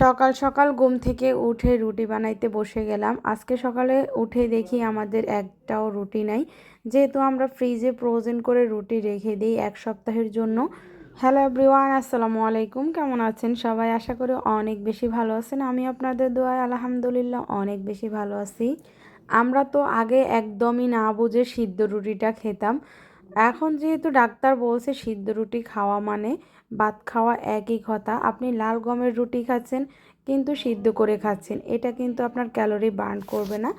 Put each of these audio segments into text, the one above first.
সকাল সকাল ঘুম থেকে উঠে রুটি বানাইতে বসে গেলাম। আজকে সকালে উঠে দেখি আমাদের একটাও রুটি নাই। যেহেতু আমরা ফ্রিজে ফ্রোজেন করে রুটি রেখে দিই এক সপ্তাহের জন্য। হ্যালো এভরিওয়ান আসসালামু আলাইকুম। কেমন আছেন? সবাই আশা করি অনেক বেশি ভালো আছেন। আমি আপনাদের দোয়ায় আলহামদুলিল্লাহ অনেক বেশি ভালো আছি। আমরা তো আগে একদমই না বুঝে সিদ্ধ রুটিটা খেতাম। এখন যেহেতু ডাক্তার বলছে সিদ্ধ রুটি খাওয়া মানে ভাত খাওয়া একই কথা, আপনি লাল গমের রুটি খাচ্ছেন কিন্তু সিদ্ধ করে খাচ্ছেন, এটা কিন্তু আপনার ক্যালোরি বার্ন করবে না।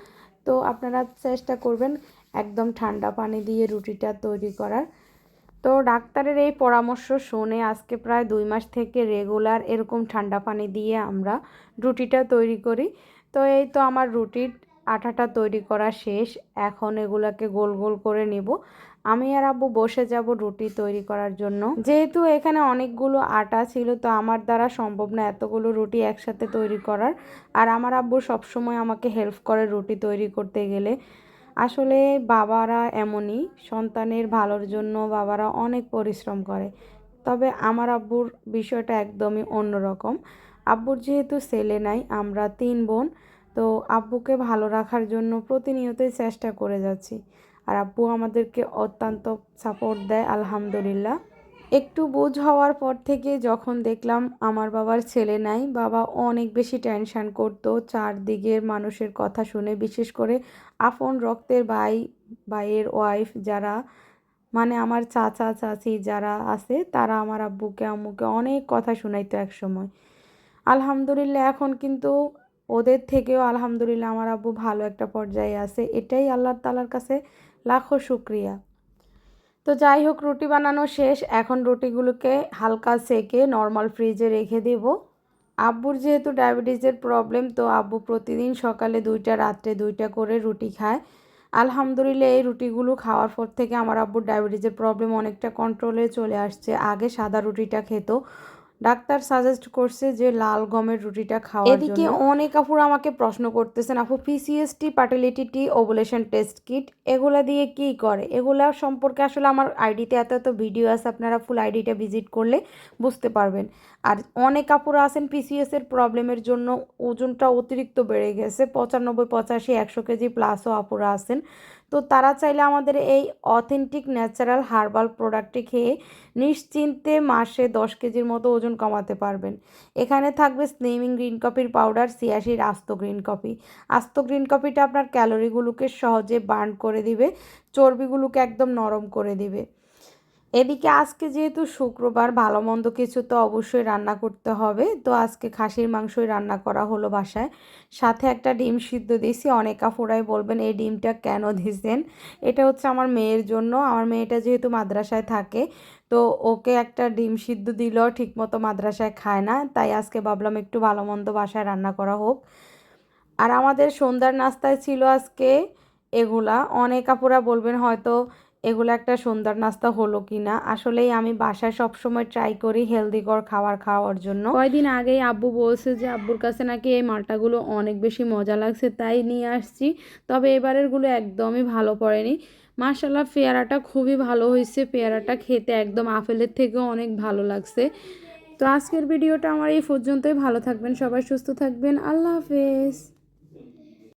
তো আপনারা চেষ্টা করবেন একদম ঠান্ডা পানি দিয়ে রুটিটা তৈরি করার। তো ডাক্তারের এই পরামর্শ শুনে আজকে প্রায় দুই মাস থেকে রেগুলার এরকম ঠান্ডা পানি দিয়ে আমরা রুটিটা তৈরি করি। তো এই তো আমার রুটির আটাটা তৈরি করা শেষ, এখন এগুলাকে গোল গোল করে নেব। আমি আর আব্বু বসে যাব রুটি তৈরি করার জন্য। যেহেতু এখানে অনেকগুলো আটা ছিল, তো আমার দ্বারা সম্ভব না এতগুলো রুটি একসাথে তৈরি করার। আর আমার আব্বু সবসময় আমাকে হেল্প করে রুটি তৈরি করতে গেলে। আসলে বাবারা এমনই, সন্তানের ভালোর জন্য বাবারা অনেক পরিশ্রম করে। তবে আমার আব্বুর বিষয়টা একদমই অন্যরকম। আব্বুর যেহেতু ছেলে নাই, আমরা তিন বোন তো আব্বুকে ভালো রাখার জন্য প্রতিনিয়তই চেষ্টা করে যাচ্ছি। আর আব্বু আমাদেরকে অত্যন্ত সাপোর্ট দেয়, আলহামদুলিল্লাহ। একটু বোঝ হওয়ার পর থেকে যখন দেখলাম আমার বাবার ছেলে নাই, বাবা অনেক বেশি টেনশান করতো, চারদিকের মানুষের কথা শুনে, বিশেষ করে আপন রক্তের ভাই, ভাইয়ের ওয়াইফ যারা মানে আমার চাচা, চাচি যারা আছে, তারা আমার আব্বুকে, আম্মুকে অনেক কথা শুনাইতো এক সময় আলহামদুলিল্লাহ, এখন কিন্তু ওদের থেকেও আলহামদুলিল্লাহ আমার আব্বু ভালো একটা পর্যায়ে আছে। এটাই আল্লাহ তালার কাছে লাখো শুক্রিয়া। তো যাই হোক, রুটি বানানো শেষ। এখন রুটিগুলোকে হালকা সেকে নর্মাল ফ্রিজে রেখে দেব। আব্বুর যেহেতু ডায়াবেটিসের প্রবলেম তো আব্বু প্রতিদিন সকালে দুইটা, রাত্রে দুইটা করে রুটি খায়। আলহামদুলিল্লাহ, এই রুটিগুলো খাওয়ার পর থেকে আমার আব্বুর ডায়াবেটিসের প্রবলেম অনেকটা কন্ট্রোলে চলে আসছে। আগে সাদা রুটিটা খেত ডাক্তার সাজেস্ট করছে যে লাল গমের রুটিটা খাওয়ার এদিকে অনেক আপুর আমাকে প্রশ্ন করতেছেন আপু পিসিএসটি পার্টিলিটি টি ওভুলেশন টেস্ট কিট এগুলা দিয়ে কি করে? এগুলা সম্পর্কে আসলে আমার আইডিতে এত এত ভিডিও আছে আপনারা ফুল আইডিটা ভিজিট করলে বুঝতে পারবেন। আর অনেক আপুরা আছেন পিসিএস এর প্রবলেমের জন্য ওজনটা অতিরিক্ত বেড়ে গেছে পঁচানব্বই পঁচাশি একশো কেজি প্লাসও আপুরা আছেন। তো তারা চাইলে আমাদের এই অথেন্টিক ন্যাচারাল হার্বাল প্রোডাক্টটি খেয়ে নিশ্চিন্তে মাসে দশ কেজির মতো ওজন কমাতে পারবেন। এখানে থাকবে স্নেমিং গ্রিন কফির পাউডার সিয়াশির আস্ত গ্রিন কফি আস্ত গ্রিন কফিটা আপনার ক্যালোরিগুলোকে সহজে বার্ন করে দিবে, চর্বিগুলোকে একদম নরম করে দিবে। এদিকে আজকে যেহেতু শুক্রবার ভালো মন্দ কিছু তো অবশ্যই রান্না করতে হবে। তো আজকে খাসির মাংসই রান্না করা হলো বাসায়। সাথে একটা ডিম সিদ্ধ দিয়েছি, অনেক কাপড়াই বলবেন এই ডিমটা কেন দিয়েছেন এটা হচ্ছে আমার মেয়ের জন্য। আমার মেয়েটা যেহেতু মাদ্রাসায় থাকে, তো ওকে একটা ডিম সিদ্ধ দিলেও ঠিকমতো মাদ্রাসায় খায় না। তাই আজকে ভাবলাম একটু ভালো মন্দ বাসায় রান্না করা হোক। আর আমাদের সন্ধ্যার নাস্তায় ছিল আজকে এগুলা। অনেক কাপড়া বলবেন হয়তো এগুলো একটা সুন্দর নাস্তা হলো কি না আসলেই আমি বাসায় সবসময় ট্রাই করি হেলদিকর খাবার খাওয়ার জন্য। কয়দিন আগেই আব্বু বলছে যে আব্বুর কাছে নাকি এই মালটাগুলো অনেক বেশি মজা লাগছে, তাই নিয়ে আসছি। তবে এবারেরগুলো একদমই ভালো পড়েনি। মার্শাল্লাহ পেয়ারাটা খুবই ভালো হয়েছে। পেয়ারাটা খেতে একদম আপেলের থেকেও অনেক ভালো লাগছে। তো আজকের ভিডিওটা আমার এই পর্যন্তই। ভালো থাকবেন, সবাই সুস্থ থাকবেন। আল্লাহ হাফেজ।